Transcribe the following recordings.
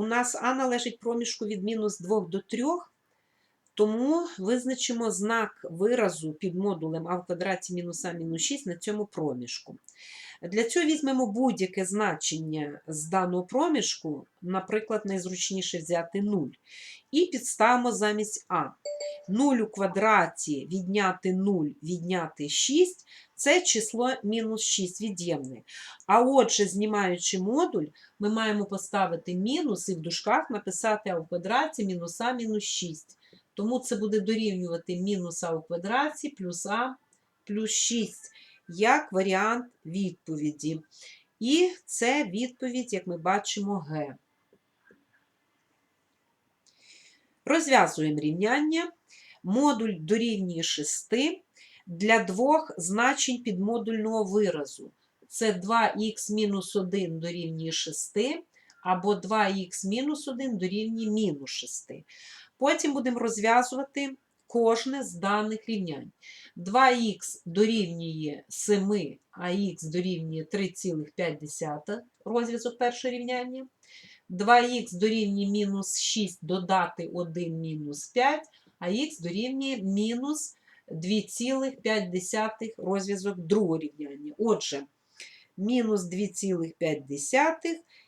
у нас А належить проміжку від мінус 2 до 3, тому визначимо знак виразу під модулем А в квадраті мінус А мінус 6 на цьому проміжку. Для цього візьмемо будь-яке значення з даного проміжку, наприклад, найзручніше взяти 0, і підставимо замість А. 0 у квадраті відняти 0, відняти 6 це число мінус 6 від'ємне. А отже, знімаючи модуль, ми маємо поставити мінус і в дужках написати А в квадраті мінус А мінус 6. Тому це буде дорівнювати мінус А у квадраті плюс А плюс 6 як варіант відповіді. І це відповідь, як ми бачимо, Г. Розв'язуємо рівняння. Модуль дорівнює 6 для двох значень підмодульного виразу. Це 2х мінус 1 дорівнює 6, або 2х мінус 1 дорівнює мінус 6. Потім будемо розв'язувати кожне з даних рівнянь. 2х дорівнює 7, а х дорівнює 3,5 розв'язок першого рівняння. 2х дорівнює мінус 6 додати 1 мінус 5, а х дорівнює мінус 2,5 розв'язок другого рівняння. Отже, мінус 2,5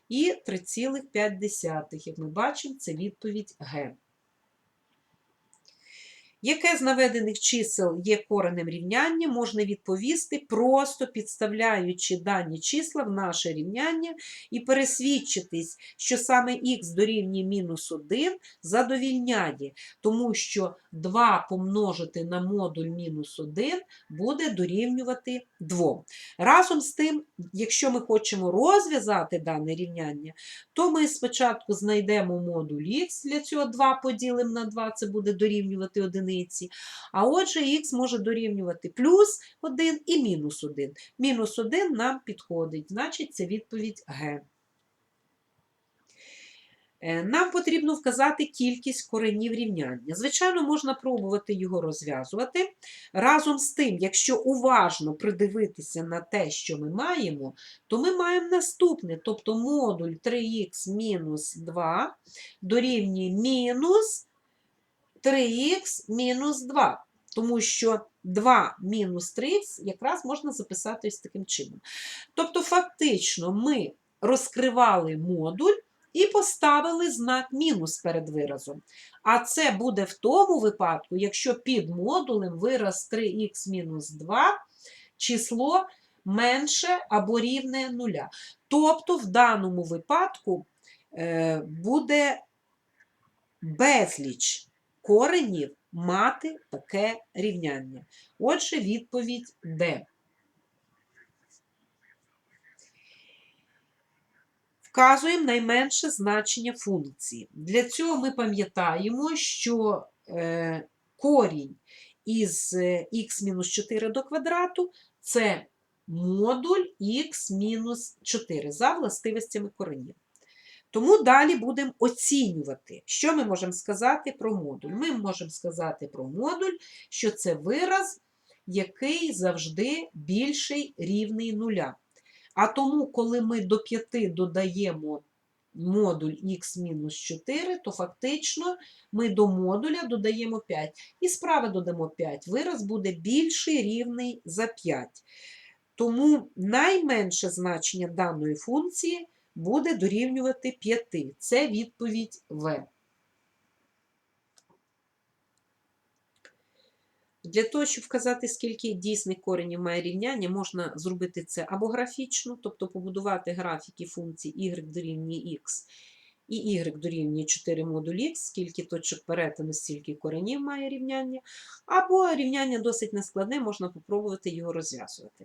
і 3,5. Як ми бачимо, це відповідь Г. Яке з наведених чисел є коренем рівняння, можна відповісти, просто підставляючи дані числа в наше рівняння і пересвідчитись, що саме х дорівнює мінус 1 задовільняє, тому що 2 помножити на модуль мінус 1 буде дорівнювати 2. Разом з тим, якщо ми хочемо розв'язати дане рівняння, то ми спочатку знайдемо модуль х, для цього 2 поділимо на 2, це буде дорівнювати 1. А отже, х може дорівнювати плюс 1 і мінус 1. Мінус 1 нам підходить, значить це відповідь Г. Е, Нам потрібно вказати кількість коренів рівняння. Звичайно, можна пробувати його розв'язувати. Разом з тим, якщо уважно придивитися на те, що ми маємо, то ми маємо наступне, тобто модуль 3х мінус 2 дорівнює мінус 3х мінус 2. Тому що 2 мінус 3х якраз можна записати ось таким чином. Тобто, фактично, ми розкривали модуль і поставили знак мінус перед виразом. А це буде в тому випадку, якщо під модулем вираз 3х мінус 2 число менше або рівне нуля. Тобто, в даному випадку е, буде безліч коренів мати таке рівняння. Отже, відповідь Д. Вказуємо найменше значення функції. Для цього ми пам'ятаємо, що е, корінь із х-4 до квадрату це модуль х-4 за властивостями коренів. Тому далі будемо оцінювати, що ми можемо сказати про модуль. Ми можемо сказати про модуль, що це вираз, який завжди більший рівний нуля. А тому, коли ми до 5 додаємо модуль х-4, то фактично ми до модуля додаємо 5. І справа додамо 5. Вираз буде більший рівний за 5. Тому найменше значення даної функції буде дорівнювати 5. Це відповідь В. Для того, щоб вказати, скільки дійсних коренів має рівняння, можна зробити це або графічно, тобто побудувати графіки функції y дорівнює x і y дорівнює 4 модуль x, скільки точок перетину, стільки коренів має рівняння, або рівняння досить нескладне, можна попробувати його розв'язувати.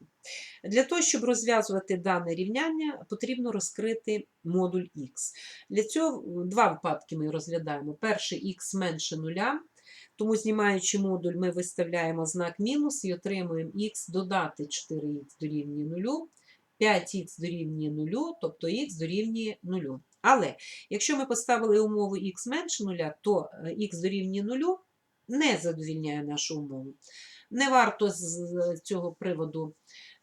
Для того, щоб розв'язувати дане рівняння, потрібно розкрити модуль x. Для цього два випадки ми розглядаємо. Перший х менше нуля, тому, знімаючи модуль, ми виставляємо знак мінус і отримуємо х додати 4х дорівнює 0, 5х дорівнює 0, тобто х дорівнює 0. Але якщо ми поставили умову х менше 0, то х дорівнює 0 не задовільняє нашу умову. Не варто з цього приводу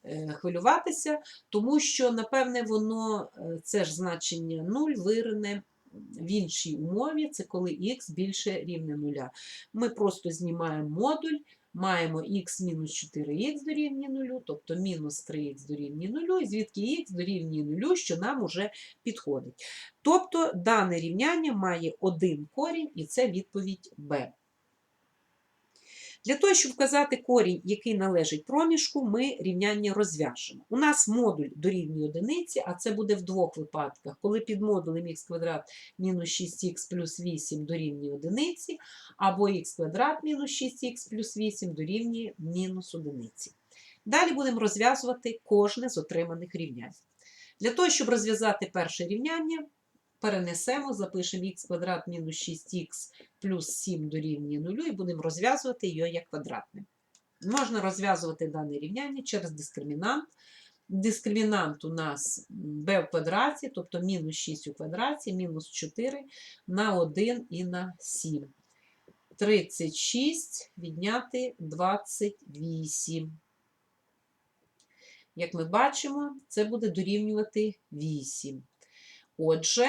е, хвилюватися, тому що, напевне, воно, е, це ж значення 0 вирине в іншій умові, це коли х більше рівне нуля. Ми просто знімаємо модуль, маємо х мінус 4х дорівнює 0, тобто мінус 3х дорівнює 0, і звідки х дорівнює 0, що нам уже підходить. Тобто дане рівняння має один корінь, і це відповідь b. Для того, щоб вказати корінь, який належить проміжку, ми рівняння розв'яжемо. У нас модуль дорівнює одиниці, а це буде в двох випадках, коли під модулем х квадрат мінус 6х плюс 8 дорівнює одиниці, або х квадрат мінус 6х плюс 8 дорівнює мінус одиниці. Далі будемо розв'язувати кожне з отриманих рівнянь. Для того, щоб розв'язати перше рівняння, перенесемо, запишемо х квадрат мінус 6х плюс 7 дорівнює 0 і будемо розв'язувати його як квадратне. Можна розв'язувати дане рівняння через дискримінант. Дискримінант у нас b в квадраті, тобто мінус 6 у квадраті, мінус 4 на 1 і на 7. 36 відняти 28. Як ми бачимо, це буде дорівнювати 8. Отже,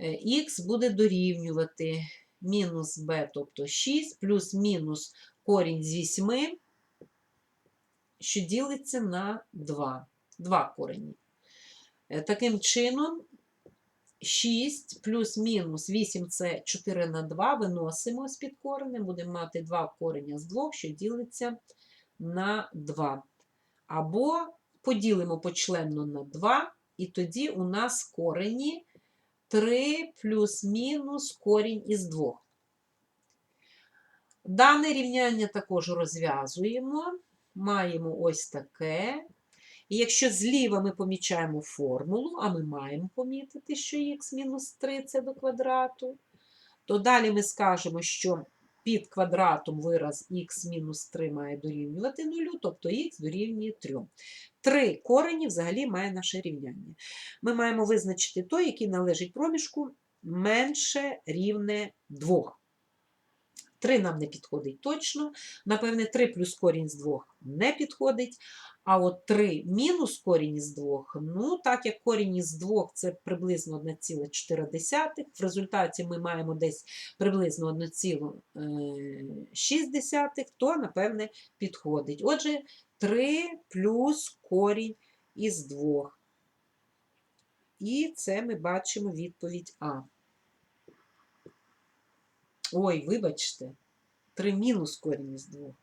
х буде дорівнювати мінус b, тобто 6, плюс мінус корінь з 8, що ділиться на 2. 2 корені. Е, Таким чином, 6 плюс мінус 8 це 4 на 2, виносимо з-під коренем, будемо мати 2 кореня з 2, що ділиться на 2. Або поділимо почленно на 2, і тоді у нас корені 3 плюс-мінус корінь із 2. Дане рівняння також розв'язуємо. Маємо ось таке. І якщо зліва ми помічаємо формулу, а ми маємо помітити, що х мінус 3 це до квадрату, то далі ми скажемо, що під квадратом вираз х мінус 3 має дорівнювати 0, тобто х дорівнює 3. Три корені взагалі має наше рівняння. Ми маємо визначити той, який належить проміжку менше рівне 2. 3 нам не підходить точно. Напевне, 3 плюс корінь з 2 не підходить. А от 3 мінус корінь із 2, ну, так як корінь із 2 це приблизно 1,4, в результаті ми маємо десь приблизно 1,6, то, напевне, підходить. Отже, 3 плюс корінь із 2. І це ми бачимо відповідь А. Ой, вибачте, 3 мінус корінь із 2.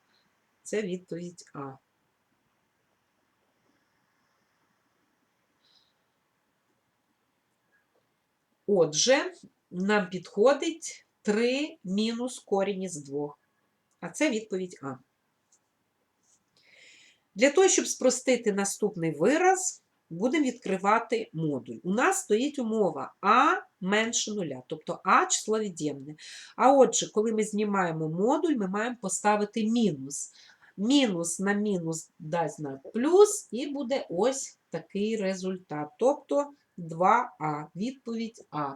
Це відповідь А. Отже, нам підходить 3 мінус корінь із 2. А це відповідь А. Для того, щоб спростити наступний вираз, будемо відкривати модуль. У нас стоїть умова А менше нуля, тобто А число від'ємне. А отже, коли ми знімаємо модуль, ми маємо поставити мінус. Мінус на мінус дасть знак плюс, і буде ось такий результат. Тобто 2А. Відповідь А.